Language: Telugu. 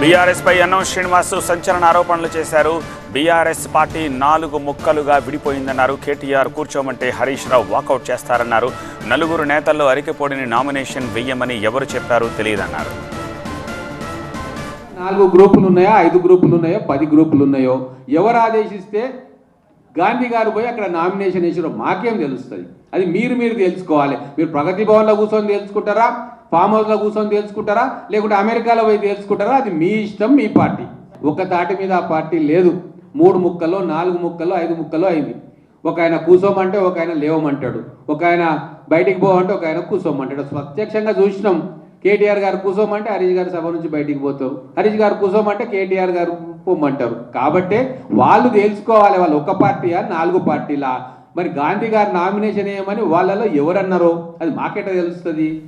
బీఆర్ఎస్ పై అన్నం శ్రీనివాస్ సంచలన ఆరోపణలు చేశారు. బీఆర్ఎస్ పార్టీ నాలుగు ముక్కలుగా విడిపోయిందన్నారు. కేటీఆర్ కూర్చోమంటే హరీష్ రావు వాకౌట్ చేస్తారన్నారు. నలుగురు నేతల్లో అరికెపోడిని నామినేషన్ వెయ్యమని ఎవరు చెప్పారో తెలియదన్నారు. నాలుగు గ్రూపులు ఉన్నాయా ఐదు గ్రూపులు ఉన్నాయో పది గ్రూపులు ఉన్నాయో ఎవరు ఆదేశిస్తే గాంధీ గారు పోయి అక్కడ నామినేషన్ వేసారో మాకేం తెలుస్తుంది? అది మీరు మీరు తెలుసుకోవాలి. మీరు ప్రగతి భవన్లో కూర్చొని తెలుసుకుంటారా? ఫామ్ హౌస్లో కూర్చొని తెలుసుకుంటారా లేకుంటే అమెరికాలో పోయి తెలుసుకుంటారా అది మీ ఇష్టం మీ పార్టీ. ఒక తాటి మీద ఆ పార్టీ లేదు. మూడు ముక్కలో నాలుగు ముక్కలో ఐదు ముక్కలో అయింది. ఒక ఆయన కూసోమంటే ఒక ఆయన లేవమంటాడు. ఒక ఆయన బయటికి పోమంటే ఒక ఆయన కూసోమంటాడు. ప్రత్యక్షంగా చూసినాం. కేటీఆర్ గారు కూసోమంటే హరీష్ గారు సభ నుంచి బయటికి పోతారు. హరీష్ గారు కూసోమంటే కేటీఆర్ గారు పొమ్మంటారు కాబట్టే వాళ్ళు తెలుసుకోవాలి వాళ్ళు ఒక పార్టీయా నాలుగు పార్టీలా? మరి గాంధీ గారు నామినేషన్ వేయమని వాళ్ళలో ఎవరన్నారో? అది మాకెట తెలుస్తుంది?